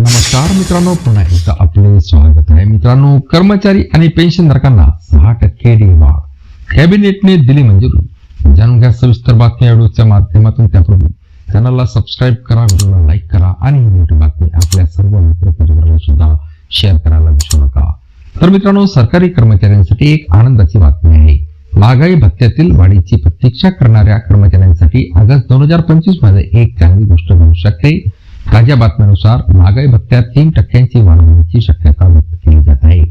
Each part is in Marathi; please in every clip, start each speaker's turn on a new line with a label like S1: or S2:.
S1: नमस्कार मित्रांनो पुन्हा एकदा आपले स्वागत आहे. मित्रांनो कर्मचारी आणि पेन्शनधारकांना सहा टक्के डी वाढ कॅबिनेटने दिली मंजुरी. जाणून घ्या सविस्तर बातमी व्हिडिओच्या माध्यमातून त्यापूर्वी चॅनलला सबस्क्राईब करा व्हिडिओला लाईक करा आणि ही मोठी बातमी आपल्या सर्व मित्रपरिवाराला सुद्धा शेअर करायला विसरू नका. तर मित्रांनो सरकारी कर्मचाऱ्यांसाठी एक आनंदाची बातमी आहे. महागाई भत्त्यातील वाढीची प्रतीक्षा करणाऱ्या कर्मचाऱ्यांसाठी ऑगस्ट दोन हजार पंचवीसमध्ये एक चांगली गोष्ट घडू शकते. ताज्या बातम्यानुसार महागाई भत्त्यात तीन टक्क्यांची वाढ होण्याची शक्यता व्यक्त केली जात आहे.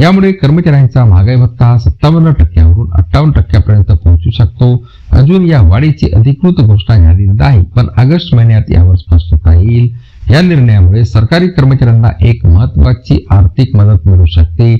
S1: यामुळे कर्मचाऱ्यांचा महागाई भत्ता हा सत्तावन्न टक्क्यावरून अठ्ठावन्न टक्क्यापर्यंत पोहोचू शकतो. अजून या वाढीची अधिकृत घोषणा झालेली नाही पण ऑगस्ट महिन्यात यावर स्पष्टता येईल. या निर्णयामुळे सरकारी कर्मचाऱ्यांना एक महत्वाची आर्थिक मदत मिळू शकते.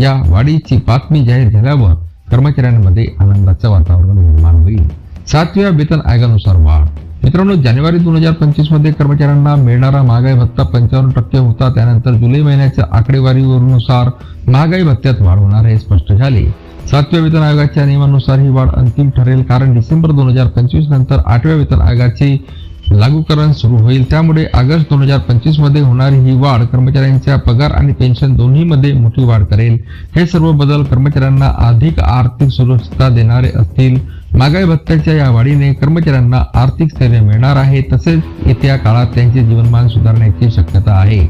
S1: या वाढीची बातमी जाहीर झाल्यावर कर्मचाऱ्यांमध्ये आनंदाचं वातावरण निर्माण होईल. सातव्या वेतन आयोगानुसार वाढ मित्रांनो जानेवारी दोन हजार पंचवीसमध्ये कर्मचाऱ्यांना मिळणारा महागाई भत्ता पंचावन्न टक्के होता. त्यानंतर जुलै महिन्याच्या आकडेवारीनुसार महागाई भत्त्यात वाढ होणार हे स्पष्ट झाले. सातव्या वेतन आयोगाच्या नियमानुसार ही वाढ अंतिम ठरेल कारण डिसेंबर दोन हजार पंचवीस नंतर आठव्या वेतन आयोगाचे लागूकरण सुरू होईल. त्यामुळे ऑगस्ट दोन हजार पंचवीसमध्ये होणारी ही वाढ कर्मचाऱ्यांच्या पगार आणि पेन्शन दोन्हीमध्ये मोठी वाढ करेल. हे सर्व बदल कर्मचाऱ्यांना अधिक आर्थिक सुरक्षितता देणारे असतील. महागाई भत्त्याच्या या वाढीने कर्मचाऱ्यांना आर्थिक स्थैर्य मिळणार आहे. तसेच येत्या काळात त्यांचे जीवनमान सुधारण्याची शक्यता आहे.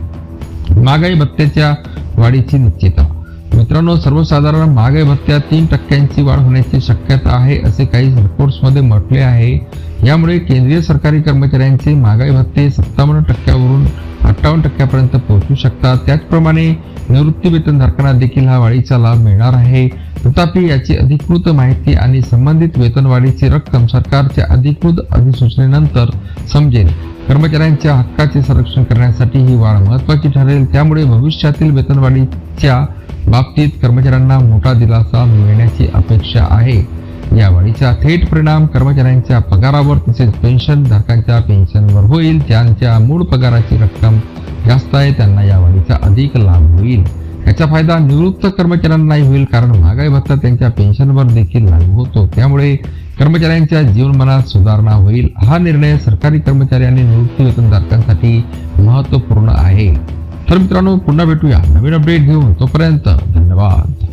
S1: महागाई भत्त्याच्या वाढीची निश्चितता. मित्रांनो सर्वसाधारण महागाई भत्त्यात तीन टक्क्यांची वाढ होण्याची शक्यता आहे असे काही रिपोर्ट्समध्ये म्हटले आहे. यामुळे केंद्रीय सरकारी कर्मचाऱ्यांचे महागाई भत्ते सत्तावन्न टक्क्यावरून अठ्ठावन्न टक्क्यापर्यंत पोहोचू शकतात. त्याचप्रमाणे निवृत्ती वेतनधारकांना देखील हा वाढीचा लाभ मिळणार आहे. तथापि याची अधिकृत माहिती आणि संबंधित वेतनवाढीची रक्कम सरकारच्या अधिकृत अधिसूचनेनंतर समजेल. कर्मचाऱ्यांच्या हक्काचे संरक्षण करण्यासाठी ही वाढ महत्वाची ठरेल. त्यामुळे भविष्यातील वेतनवाढीच्या बाबतीत कर्मचाऱ्यांना मोठा दिलासा मिळण्याची अपेक्षा आहे. या वाढीचा थेट परिणाम कर्मचाऱ्यांच्या पगारावर तसेच पेन्शन धारकांच्या पेन्शनवर होईल. ज्यांच्या मूळ पगाराची रक्कम जास्त आहे त्यांना या वाढीचा अधिक लाभ होईल. याचा फायदा निवृत्त कर्मचाऱ्यांनाही होईल कारण महागाई भत्ता त्यांच्या पेन्शनवर देखील लागू होतो. त्यामुळे कर्मचाऱ्यांच्या जीवनमानात सुधारणा होईल. हा निर्णय सरकारी कर्मचारी आणि निवृत्ती वेतनधारकांसाठी महत्त्वपूर्ण आहे. तर मित्रांनो पुन्हा भेटूया. नवीन अपडेट घेऊन तोपर्यंत धन्यवाद.